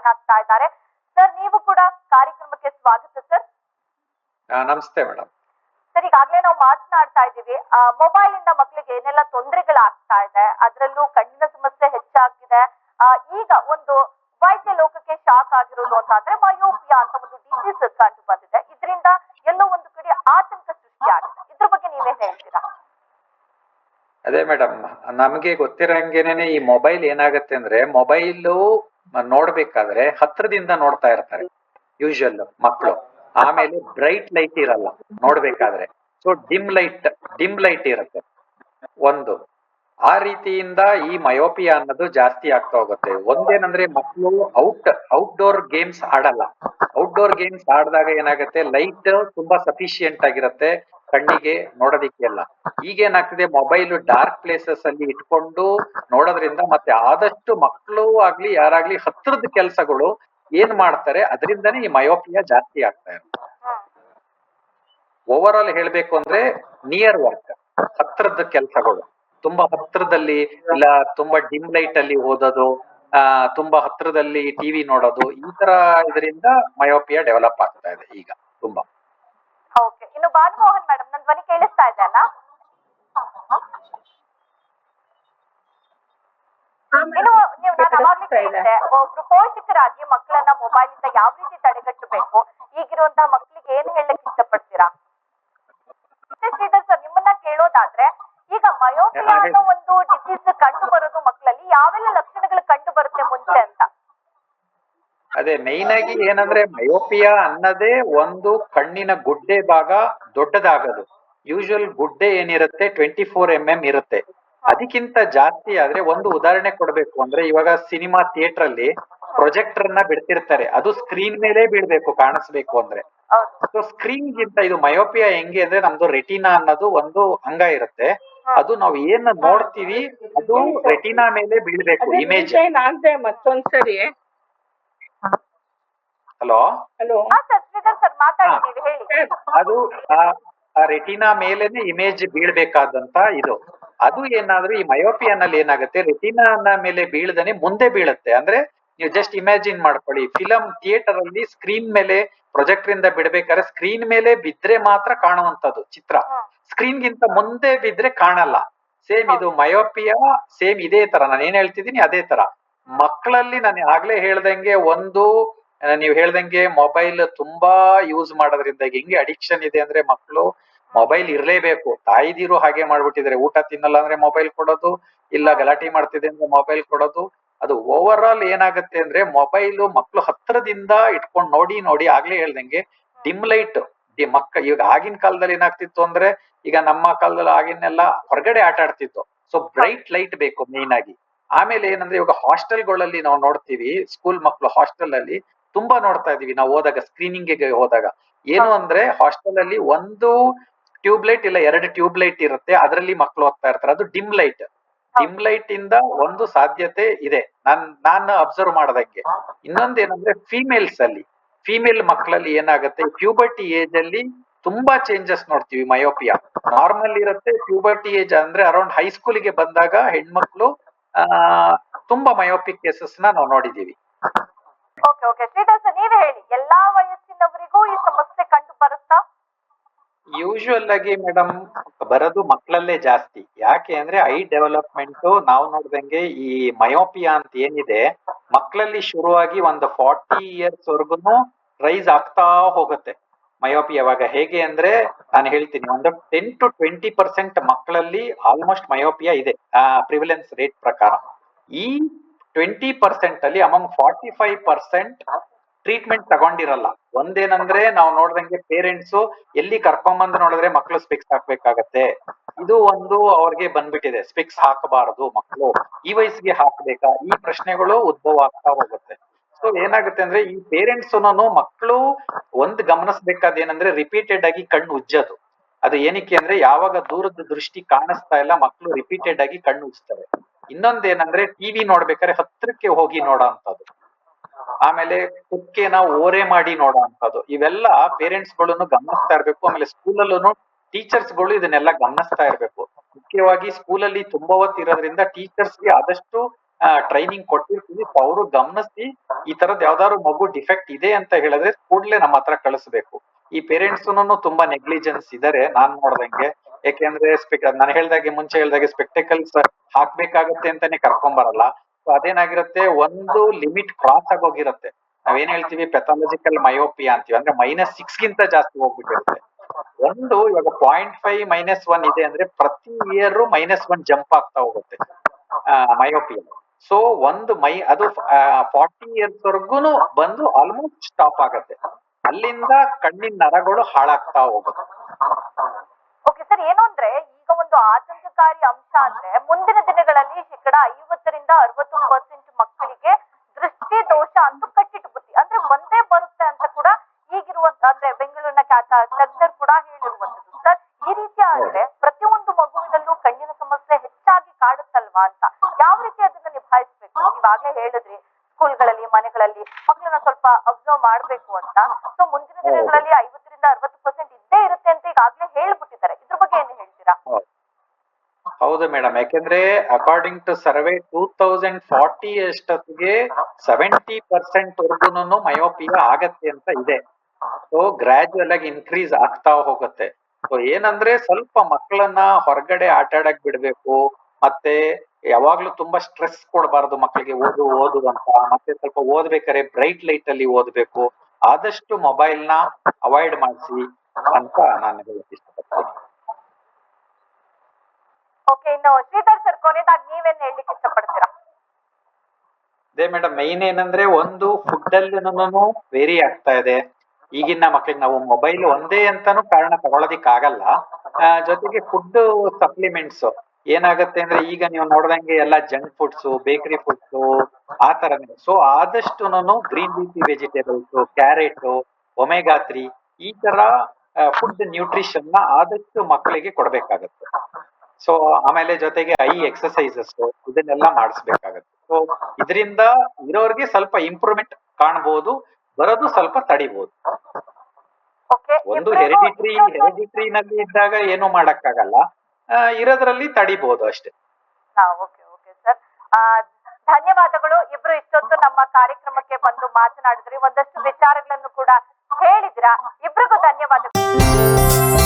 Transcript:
Join ಆಗ್ತಾ ಇದ್ದಾರೆ. Sir ನೀವು ಕೂಡ ಕಾರ್ಯಕ್ರಮಕ್ಕೆ ಸ್ವಾಗತ ಸರ್ ನಮಸ್ತೆ ಮೇಡಮ್ ಸರ್ ಈಗಾಗಲೇ ನಾವು ಮಾತನಾಡ್ತಾ ಇದ್ದೀವಿ. ಮೊಬೈಲ್ ಇಂದ ಮಕ್ಕಳಿಗೆ ಏನೆಲ್ಲ ತೊಂದರೆಗಳಾಗ್ತಾ ಇದೆ ಅದರಲ್ಲೂ ಕಣ್ಣಿನ ಸಮಸ್ಯೆ ಹೆಚ್ಚಾಗಿದೆ. ಈಗ ಒಂದು ವೈದ್ಯ ಲೋಕಕ್ಕೆ ಶಾಕ್ ಆಗಿರೋದು ಅಂತ ಅಂದ್ರೆ ಮಯೋಪಿಯಾ ಅಂತ ಒಂದು ಡಿಸೀಸ್ ಕಂಡು ಬಂದಿದೆ. ಇದರಿಂದ ಎಲ್ಲೋ ಒಂದು ಕಡೆ ಆತಂಕ ಸೃಷ್ಟಿಯಾಗಿದೆ. ಇದ್ರ ಬಗ್ಗೆ ನೀವೇ ಹೇಳ್ತೀರಾ? ಅದೇ ಮೇಡಮ್ ನಮಗೆ ಹಂಗೇನೆ ಈ ಮೊಬೈಲ್ ಏನಾಗತ್ತೆ ಅಂದ್ರೆ ಮೊಬೈಲ್ ನೋಡ್ಬೇಕಾದ್ರೆ ಹತ್ರದಿಂದ ನೋಡ್ತಾ ಇರ್ತಾರೆ ಯೂಶುವಲ್ ಮಕ್ಕಳು ಆಮೇಲೆ ಬ್ರೈಟ್ ಲೈಟ್ ಇರಲ್ಲ, ನೋಡ್ಬೇಕಾದ್ರೆ. So dim light dim light ಇರುತ್ತೆ. ಒಂದು, ಆ ರೀತಿಯಿಂದ ಈ ಮಯೋಪಿಯಾ ಅನ್ನೋದು ಜಾಸ್ತಿ ಆಗ್ತಾ ಹೋಗುತ್ತೆ. ಒಂದೇನಂದ್ರೆ ಮಕ್ಕಳು ಔಟ್ ಔಟ್ಡೋರ್ ಗೇಮ್ಸ್ ಆಡಲ್ಲ. ಔಟ್ಡೋರ್ ಗೇಮ್ಸ್ ಆಡಿದಾಗ ಏನಾಗುತ್ತೆ? ಲೈಟ್ ತುಂಬಾ ಸಫಿಶಿಯಂಟ್ ಆಗಿರುತ್ತೆ. ಕಣ್ಣಿಗೆ ನೋಡೋದಿಕ್ಕೆಲ್ಲ ಈಗ ಏನಾಗ್ತಿದೆ? ಮೊಬೈಲ್ ಡಾರ್ಕ್ ಪ್ಲೇಸಸ್ ಅಲ್ಲಿ ಇಟ್ಕೊಂಡು ನೋಡೋದ್ರಿಂದ ಮತ್ತೆ ಆದಷ್ಟು ಮಕ್ಕಳು ಆಗ್ಲಿ ಯಾರಾಗ್ಲಿ ಹತ್ರದ ಕೆಲಸಗಳು ಏನ್ ಮಾಡ್ತಾರೆ? ಅದರಿಂದನೇ ಈ ಮಯೋಪಿಯಾ ಜಾಸ್ತಿ ಆಗ್ತಾ ಇರುತ್ತೆ. ಓವರ್ ಆಲ್ ಹೇಳ್ಬೇಕು ಅಂದ್ರೆ ನಿಯರ್ ವರ್ಕ್ ಹತ್ರದ ಕೆಲಸಗಳು. ತುಂಬಾ ಹತ್ರದಲ್ಲಿ ಇಲ್ಲ ತುಂಬಾ ಡಿಮ್ ಲೈಟ್ ಅಲ್ಲಿ ಓದೋದು ಆ ತುಂಬಾ ಹತ್ರದಲ್ಲಿ ಟಿವಿ ನೋಡೋದು ಈ ತರ ಇದರಿಂದ ಮಯೋಪಿಯಾ ಡೆವಲಪ್ ಆಗ್ತಾ ಇದೆ ಈಗ ತುಂಬಾ. ಓಕೆ ಇನ್ನು ಭಾನುಮೋಹನ್ ಮೇಡಮ್ ನನ್ನ ಧ್ವನಿ ಕೇಳಿಸ್ತಾ ಇದೆ ಅಲ್ಲ? ಇನ್ನು ನೀವು ನಾನು ಅವಾಗ್ಲೇ ಕೇಳಿದ್ದೆ ಒಬ್ರು ಪೋಷಕರಾಗಿ ಮಕ್ಕಳನ್ನ ಮೊಬೈಲ್ ಇಂದ ಯಾವ ರೀತಿ ತಡೆಗಟ್ಟಬೇಕು? ಈಗಿರುವಂತ ಮಕ್ಕಳಿಗೆ ಏನ್ ಹೇಳಕ್ ಇಷ್ಟಪಡ್ತೀರಾ? ಶ್ರೀಧರ್ ಸರ್ ನಿಮ್ಮನ್ನ ಕೇಳೋದಾದ್ರೆ ಈಗ ಮಯೋಪಿಯಾ ಅನ್ನೋ ಒಂದು ಡಿಸೀಸ್ ಕಂಡು ಬರೋದು ಮಕ್ಕಳಲ್ಲಿ ಯಾವೆಲ್ಲ ಲಕ್ಷಣಗಳು ಕಂಡು ಬರುತ್ತೆ ಮುಂಚೆ ಅಂತ? ಅದೇ ಮೈನ್ ಆಗಿ ಏನಂದ್ರೆ ಮಯೋಪಿಯಾ ಅನ್ನೋದೇ ಒಂದು ಕಣ್ಣಿನ ಗುಡ್ಡೆ ಭಾಗ ದೊಡ್ಡದಾಗದು. ಯೂಶುವಲ್ ಗುಡ್ಡೆ ಏನಿರುತ್ತೆ? ಟ್ವೆಂಟಿ ಫೋರ್ ಎಂ ಎಂ ಇರುತ್ತೆ. ಅದಕ್ಕಿಂತ ಜಾಸ್ತಿ ಆದ್ರೆ ಒಂದು ಉದಾಹರಣೆ ಕೊಡ್ಬೇಕು. ಅಂದ್ರೆ ಇವಾಗ ಸಿನಿಮಾ ಥಿಯೇಟರ್ ಅಲ್ಲಿ ಪ್ರೊಜೆಕ್ಟರ್ನ ಬಿಡ್ತಿರ್ತಾರೆ. ಅದು ಸ್ಕ್ರೀನ್ ಮೇಲೆ ಬೀಳ್ಬೇಕು ಕಾಣಿಸ್ಬೇಕು ಅಂದ್ರೆ. ಸೊ ಸ್ಕ್ರೀನ್ ಗಿಂತ ಇದು ಮಯೋಪಿಯಾ ಹೆಂಗೆ ಅಂದ್ರೆ ನಮ್ದು ರೆಟಿನಾ ಅನ್ನೋದು ಒಂದು ಅಂಗ ಇರುತ್ತೆ. ಅದು ನಾವು ಏನ್ ನೋಡ್ತೀವಿ ಅದು ರೆಟಿನಾ ಮೇಲೆ ಬೀಳ್ಬೇಕು ಇಮೇಜ್ ಮತ್ತೊಂದ್ಸರಿ. ಹಲೋ? ಹಲೋ. ಹಾ ಸರ್ ಶ್ರೀಧರ್ ಸರ್ ಮಾತಾಡಿದೀವಿ ಹೇಳಿ. ಅದು ರೆಟಿನಾ ಮೇಲೇನೆ ಇಮೇಜ್ ಬೀಳ್ಬೇಕಾದಂತ ಇದು. ಅದು ಏನಾದ್ರೂ ಈ ಮಯೋಪಿಯಾನಲ್ಲಿ ಏನಾಗುತ್ತೆ? ರೆಟಿನಾನ ಮೇಲೆ ಬೀಳ್ದನೆ ಮುಂದೆ ಬೀಳುತ್ತೆ. ಅಂದ್ರೆ ನೀವು ಜಸ್ಟ್ ಇಮ್ಯಾಜಿನ್ ಮಾಡ್ಕೊಳ್ಳಿ. ಫಿಲಂ ಥಿಯೇಟರ್ ಅಲ್ಲಿ ಸ್ಕ್ರೀನ್ ಮೇಲೆ ಪ್ರೊಜೆಕ್ಟರ್ ಇಂದ ಬಿಡ್ಬೇಕಾದ್ರೆ ಸ್ಕ್ರೀನ್ ಮೇಲೆ ಬಿದ್ರೆ ಮಾತ್ರ ಕಾಣುವಂತದ್ದು ಚಿತ್ರ. ಸ್ಕ್ರೀನ್ ಗಿಂತ ಮುಂದೆ ಬಿದ್ರೆ ಕಾಣಲ್ಲ. ಸೇಮ್ ಇದು ಮಯೋಪಿಯಾ ಸೇಮ್ ಇದೇ ತರ. ನಾನು ಏನ್ ಹೇಳ್ತಿದ್ದೀನಿ? ಅದೇ ತರ. ಮಕ್ಕಳಲ್ಲಿ ನಾನು ಆಗ್ಲೇ ಹೇಳ್ದಂಗೆ ಒಂದು ನೀವ್ ಹೇಳ್ದಂಗೆ ಮೊಬೈಲ್ ತುಂಬಾ ಯೂಸ್ ಮಾಡೋದ್ರಿಂದ ಹೆಂಗೆ ಅಡಿಕ್ಷನ್ ಇದೆ ಅಂದ್ರೆ ಮಕ್ಕಳು ಮೊಬೈಲ್ ಇರಲೇಬೇಕು. ತಾಯಿದಿರು ಹಾಗೆ ಮಾಡ್ಬಿಟ್ಟಿದ್ರೆ. ಊಟ ತಿನ್ನಲ್ಲ ಅಂದ್ರೆ ಮೊಬೈಲ್ ಕೊಡೋದು, ಇಲ್ಲ ಗಲಾಟೆ ಮಾಡ್ತಿದೆ ಅಂದ್ರೆ ಮೊಬೈಲ್ ಕೊಡೋದು. ಅದು ಓವರ್ ಆಲ್ ಏನಾಗುತ್ತೆ ಅಂದ್ರೆ ಮೊಬೈಲ್ ಮಕ್ಕಳು ಹತ್ರದಿಂದ ಇಟ್ಕೊಂಡು ನೋಡಿ ನೋಡಿ ಆಗ್ಲೇ ಹೇಳ್ದಂಗೆ ಡಿಮ್ ಲೈಟ್ ಮಕ್ಕ ಈಗ ಆಗಿನ ಕಾಲದಲ್ಲಿ ಏನಾಗ್ತಿತ್ತು ಅಂದ್ರೆ ಈಗ ನಮ್ಮ ಕಾಲದಲ್ಲಿ ಆಗಿನೆಲ್ಲ ಹೊರಗಡೆ ಆಟ ಆಡ್ತಿತ್ತು. ಸೊ ಬ್ರೈಟ್ ಲೈಟ್ ಬೇಕು ಮೇನ್ ಆಗಿ. ಆಮೇಲೆ ಏನಂದ್ರೆ ಇವಾಗ ಹಾಸ್ಟೆಲ್ಗಳಲ್ಲಿ ನಾವು ನೋಡ್ತೀವಿ ಸ್ಕೂಲ್ ಮಕ್ಕಳು ಹಾಸ್ಟೆಲ್ ಅಲ್ಲಿ ತುಂಬಾ ನೋಡ್ತಾ ಇದೀವಿ ನಾವು ಹೋದಾಗ ಸ್ಕ್ರೀನಿಂಗ್ಗೆ ಹೋದಾಗ. ಏನು ಅಂದ್ರೆ ಹಾಸ್ಟೆಲ್ ಅಲ್ಲಿ ಒಂದು ಟ್ಯೂಬ್ ಲೈಟ್ ಇಲ್ಲ ಎರಡು ಟ್ಯೂಬ್ ಲೈಟ್ ಇರುತ್ತೆ ಅದರಲ್ಲಿ ಮಕ್ಕಳು ಹೋಗ್ತಾ ಇರ್ತಾರೆ. ಅದು ಡಿಮ್ ಲೈಟ್ ಡಿಮ್ ಲೈಟ್ ಇಂದ ಒಂದು ಸಾಧ್ಯತೆ ಇದೆ. ನಾನ್ ನಾನು ಅಬ್ಸರ್ವ್ ಮಾಡದಂಗೆ. ಇನ್ನೊಂದ್ ಏನಂದ್ರೆ ಫೀಮೇಲ್ಸ್ ಅಲ್ಲಿ. ಫೀಮೇಲ್ ಮಕ್ಕಳಲ್ಲಿ ಏನಾಗುತ್ತೆ ಪ್ಯೂಬರ್ಟಿ ಏಜ್ ಅಲ್ಲಿ ತುಂಬಾ ಚೇಂಜಸ್ ನೋಡ್ತೀವಿ ಮಯೋಪಿಯಾ ನಾರ್ಮಲ್ ಇರುತ್ತೆ ಪ್ಯೂಬರ್ಟಿ ಏಜ್ ಅಂದ್ರೆ ಅರೌಂಡ್ ಹೈಸ್ಕೂಲಿಗೆ ಬಂದಾಗ ಹೆಣ್ಮಕ್ಳು ಆ ತುಂಬಾ ಮಯೋಪಿಕ್ ಕೇಸಸ್ನ ನಾವು ನೋಡಿದೀವಿ. ಓಕೆ ಓಕೆ ಶ್ರೀಧರ್ ಸರ್ ನೀವೇ ಹೇಳಿ. ಎಲ್ಲಾ ವಯಸ್ಸಿನವರಿಗೂ ಈ ಸಮಸ್ಯೆ ಕಂಡು ಬರುತ್ತಾ ಯೂಶುವಲ್ ಆಗಿ ಮೇಡಮ್ ಬರೋದು ಮಕ್ಕಳಲ್ಲೇ ಜಾಸ್ತಿ. ಯಾಕೆ ಅಂದ್ರೆ ಐ ಡೆವಲಪ್ಮೆಂಟ್ ನಾವು ನೋಡ್ದಂಗೆ ಈ ಮಯೋಪಿಯಾ ಅಂತ ಏನಿದೆ, ಮಕ್ಕಳಲ್ಲಿ ಶುರುವಾಗಿ ಒಂದು ಫಾರ್ಟಿ ಇಯರ್ಸ್ ವರ್ಗುನು ರೈಸ್ ಆಗ್ತಾ ಹೋಗುತ್ತೆ. ಮಯೋಪಿಯಾ ಯಾವಾಗ? ಹೇಗೆ ಅಂದ್ರೆ, ನಾನು ಹೇಳ್ತೀನಿ, ಒಂದು ಟೆನ್ ಟು ಟ್ವೆಂಟಿ ಪರ್ಸೆಂಟ್ ಮಕ್ಕಳಲ್ಲಿ ಆಲ್ಮೋಸ್ಟ್ ಮಯೋಪಿಯಾ ಇದೆ. ಪ್ರಿವಿಲೆನ್ಸ್ ರೇಟ್ ಪ್ರಕಾರ. ಈ ಟ್ವೆಂಟಿ ಪರ್ಸೆಂಟ್ ಅಲ್ಲಿ among forty five percent treatment ತಗೊಂಡಿರಲ್ಲ. ಒಂದೇನಂದ್ರೆ ನಾವು ನೋಡ್ದಂಗೆ ಪೇರೆಂಟ್ಸ್ ಎಲ್ಲಿ ಕರ್ಕೊಂಬಂದು ನೋಡಿದ್ರೆ ಮಕ್ಕಳು ಸ್ಪಿಕ್ಸ್ ಹಾಕ್ಬೇಕಾಗತ್ತೆ. ಇದು ಒಂದು ಅವ್ರಿಗೆ ಬಂದ್ಬಿಟ್ಟಿದೆ. ಸ್ಪಿಕ್ಸ್ ಹಾಕಬಾರದು ಮಕ್ಕಳು ಈ ವಯಸ್ಸಿಗೆ ಹಾಕ್ಬೇಕಾ? ಈ ಪ್ರಶ್ನೆಗಳು ಉದ್ಭವ ಆಗ್ತಾ ಹೋಗುತ್ತೆ. ಸೊ ಏನಾಗುತ್ತೆ ಅಂದ್ರೆ ಈ ಪೇರೆಂಟ್ಸ್ ಮಕ್ಕಳು ಒಂದ್ ಗಮನಿಸ್ಬೇಕಾದ ಏನಂದ್ರೆ ರಿಪೀಟೆಡ್ ಆಗಿ ಕಣ್ಣು ಉಜ್ಜೋದು. ಅದು ಏನಕ್ಕೆ ಅಂದ್ರೆ ಯಾವಾಗ ದೂರದ ದೃಷ್ಟಿ ಕಾಣಿಸ್ತಾ ಇಲ್ಲ ಮಕ್ಕಳು ರಿಪೀಟೆಡ್ ಆಗಿ ಕಣ್ಣು ಉಜ್ತಾರೆ. ಇನ್ನೊಂದೇನಂದ್ರೆ ಟಿವಿ ನೋಡ್ಬೇಕಾದ್ರೆ ಹತ್ರಕ್ಕೆ ಹೋಗಿ ನೋಡೋ ಅಂತದ್ದು ಆಮೇಲೆ ಕುಕ್ಕೆನ ಓರೆ ಮಾಡಿ ನೋಡೋ ಅಂತದ್ದು ಇವೆಲ್ಲ ಪೇರೆಂಟ್ಸ್ಗಳನ್ನು ಗಮನಿಸ್ತಾ ಇರ್ಬೇಕು. ಆಮೇಲೆ ಸ್ಕೂಲಲ್ಲೂ ಟೀಚರ್ಸ್ಗಳು ಇದನ್ನೆಲ್ಲ ಗಮನಿಸ್ತಾ ಇರ್ಬೇಕು. ಮುಖ್ಯವಾಗಿ ಸ್ಕೂಲಲ್ಲಿ ತುಂಬಾ ಹೊತ್ತು ಇರೋದ್ರಿಂದ ಟೀಚರ್ಸ್ಗೆ ಆದಷ್ಟು ಟ್ರೈನಿಂಗ್ ಕೊಟ್ಟಿರ್ತೀವಿ. ಅವರು ಗಮನಿಸಿ ಈ ತರದ್ ಯಾವ್ದಾದ್ರು ಮಗು ಡಿಫೆಕ್ಟ್ ಇದೆ ಅಂತ ಹೇಳಿದ್ರೆ ಕೂಡಲೇ ನಮ್ಮ ಹತ್ರ ಕಳಿಸ್ಬೇಕು. ಈ ಪೇರೆಂಟ್ಸ್ ತುಂಬಾ ನೆಗ್ಲಿಜೆನ್ಸ್ ಇದಾರೆ. ನಾನ್ ನೋಡ್ದಂಗೆ. ಯಾಕೆಂದ್ರೆ ನಾನು ಹೇಳ್ದಾಗೆ ಮುಂಚೆ ಹೇಳ್ದಾಗೆ ಸ್ಪೆಕ್ಟಿಕಲ್ಸ್ ಹಾಕ್ಬೇಕಾಗತ್ತೆ ಅಂತಾನೆ ಕರ್ಕೊಂಡ್ ಬರಲ್ಲ ಸೊ ಅದೇನಾಗಿರುತ್ತೆ, ಒಂದು ಲಿಮಿಟ್ ಕ್ರಾಸ್ ಆಗೋಗಿರುತ್ತೆ. ನಾವೇನ್ ಹೇಳ್ತೀವಿ? ಪೆಥಾಲಜಿಕಲ್ ಮಯೋಪಿಯಾ ಅಂತೀವಿ. ಅಂದ್ರೆ ಮೈನಸ್ ಸಿಕ್ಸ್ ಗಿಂತ ಜಾಸ್ತಿ ಹೋಗ್ಬಿಟ್ಟಿರುತ್ತೆ. ಒಂದು, ಇವಾಗ ಪಾಯಿಂಟ್ ಫೈವ್ ಮೈನಸ್ ಒನ್ ಇದೆ ಅಂದ್ರೆ ಪ್ರತಿ ಇಯರ್ ಮೈನಸ್ ಒನ್ ಜಂಪ್ ಆಗ್ತಾ ಹೋಗುತ್ತೆ ಮಯೋಪಿಯಾ ಸೊ ಒಂದು ಮೈ ಅದು ಫಾರ್ಟಿ ಇಯರ್ಸ್ ವರ್ಗುನು ಬಂದು ಆಲ್ಮೋಸ್ಟ್ ಸ್ಟಾಪ್ ಆಗತ್ತೆ. ಅಲ್ಲಿಂದ ಕಣ್ಣಿನ ನರಗಳು ಹಾಳಾಗ್ತಾ ಹೋಗುತ್ತೆ. ಓಕೆ ಸರ್ ಏನು ಅಂದ್ರೆ ಈಗ ಒಂದು ಆತಂಕಕಾರಿ ಅಂಶ ಅಂದ್ರೆ ಮುಂದಿನ ದಿನಗಳಲ್ಲಿ ಶೇಕಡ ಐವತ್ತರಿಂದ ಅರವತ್ತು ಪರ್ಸೆಂಟ್ ಮಕ್ಕಳಿಗೆ ದೃಷ್ಟಿ ದೋಷ ಅಂತೂ ಕಟ್ಟಿಟ್ಟು ಬುದ್ಧಿ ಅಂದ್ರೆ ಒಂದೇ ಬರುತ್ತೆ ಅಂತ ಕೂಡ ಈಗಿರುವಂತ ಅಂದ್ರೆ ಬೆಂಗಳೂರಿನ ಖ್ಯಾತ ತಜ್ಞರು ಕೂಡ ಹೇಳಿರುವಂತದ್ದು ಸರ್ ಈ ರೀತಿ ಆದ್ರೆ ಪ್ರತಿಯೊಂದು ಮಗುವಿನಲ್ಲೂ ಕಣ್ಣಿನ ಸಮಸ್ಯೆ ಹೆಚ್ಚಾಗಿ ಕಾಡುತ್ತಲ್ವಾ ಅಂತ ಯಾವ ರೀತಿ ಅದನ್ನ ನಿಭಾಯಿಸ್ಬೇಕು? ಇವಾಗ್ಲೇ ಹೇಳಿದ್ರಿ ಸ್ಕೂಲ್ಗಳಲ್ಲಿ ಮನೆಗಳಲ್ಲಿ ಮಕ್ಕಳನ್ನ ಸ್ವಲ್ಪ ಅಬ್ಸರ್ವ್ ಮಾಡ್ಬೇಕು ಅಂತ. ಸೊ ಮುಂದಿನ ದಿನಗಳಲ್ಲಿ ಐವತ್ತರಿಂದ ಹೌದು ಮೇಡಮ್. ಯಾಕೆಂದ್ರೆ according to survey two thousand forty ಅಷ್ಟೊತ್ತಿಗೆ ಸೆವೆಂಟಿ ಪರ್ಸೆಂಟ್ ವರ್ಗುನು ಮಯೋಪಿಯ ಆಗತ್ತೆ ಅಂತ ಇದೆ. ಸೊ ಗ್ರಾಜುಯಲ್ ಆಗಿ ಇನ್ಕ್ರೀಸ್ ಆಗ್ತಾ ಹೋಗುತ್ತೆ. ಸೊ ಏನಂದ್ರೆ ಸ್ವಲ್ಪ ಮಕ್ಕಳನ್ನ ಹೊರಗಡೆ ಆಟ ಆಡಕ್ ಬಿಡ್ಬೇಕು. ಮತ್ತೆ ಯಾವಾಗ್ಲೂ ತುಂಬಾ ಸ್ಟ್ರೆಸ್ ಕೊಡಬಾರ್ದು ಮಕ್ಕಳಿಗೆ ಓದು ಓದು ಅಂತ. ಮತ್ತೆ ಸ್ವಲ್ಪ ಓದ್ಬೇಕಾದ್ರೆ ಬ್ರೈಟ್ ಲೈಟ್ ಅಲ್ಲಿ ಓದ್ಬೇಕು. ಆದಷ್ಟು ಮೊಬೈಲ್ನ ಅವಾಯ್ಡ್ ಮಾಡಿಸಿ ಅಂತ ನಾನು ಹೇಳಕ್ ಇಷ್ಟಪಡ್ತೀನಿ. ಓಕೆ ಇನ್ನು ಶ್ರೀಧರ್ ಸರ್ ಕೊನೆದಾಗಿ ಹೇಳಲಿಕ್ಕೆ ಇಷ್ಟಪಡ್ತೀರಾ? ಅದೇ ಮೇಡಮ್ ಮೈನ್ ಏನಂದ್ರೆ ಒಂದು ಫುಡ್ ಅಲ್ಲಿನೂ ವೇರಿ ಆಗ್ತಾ ಇದೆ. ಈಗಿನ ಮಕ್ಳಿಗೆ ನಾವು ಮೊಬೈಲ್ ಒಂದೇ ಅಂತಾನು ಕಾರಣ ತಗೊಳೋದಿಕ್ ಆಗಲ್ಲ ಜೊತೆಗೆ ಫುಡ್ ಸಪ್ಲಿಮೆಂಟ್ಸ್ ಏನಾಗುತ್ತೆ ಅಂದ್ರೆ ಈಗ ನೀವು ನೋಡ್ದಂಗೆ ಎಲ್ಲ ಜಂಕ್ ಫುಡ್ಸ್ ಬೇಕರಿ ಫುಡ್ಸ್ ಆ ತರನೇ. So ಆದಷ್ಟುನು green leafy vegetables carrot omega three ಈ ತರ ಫುಡ್ ನ್ಯೂಟ್ರಿಷನ್ನ ಆದಷ್ಟು ಮಕ್ಕಳಿಗೆ ಕೊಡ್ಬೇಕಾಗತ್ತೆ. ಸೊ ಆಮೇಲೆ ಜೊತೆಗೆ ಐ ಎಕ್ಸಸೈಸಸ್ ಇದನ್ನೆಲ್ಲ ಮಾಡಿಸ್ಬೇಕಾಗತ್ತೆ. ಸೊ ಇದರಿಂದ ಇರೋರಿಗೆ ಸ್ವಲ್ಪ ಇಂಪ್ರೂವ್ಮೆಂಟ್ ಕಾಣಬಹುದು ಬರೋದು ಸ್ವಲ್ಪ ತಡಿಬಹುದು ಒಂದು ಹೆರಿಡಿಟ್ರಿ ಹೆರಿಡಿಟ್ರಿ ನಲ್ಲಿ ಇದ್ದಾಗ ಏನು ಮಾಡಕ್ಕಾಗಲ್ಲ. ಇರೋದ್ರಲ್ಲಿ ತಡಿಬಹುದು ಅಷ್ಟೇ. ಓಕೆ ಓಕೆ ಸರ್ ಧನ್ಯವಾದಗಳು. ಇಬ್ರು ಇಷ್ಟೊತ್ತು ನಮ್ಮ ಕಾರ್ಯಕ್ರಮಕ್ಕೆ ಬಂದು ಮಾತನಾಡಿದ್ರಿ. ಒಂದಷ್ಟು ವಿಚಾರಗಳನ್ನು ಕೂಡ ಹೇಳಿದ್ರ. ಇಬ್ರಿಗೂ ಧನ್ಯವಾದಗಳು.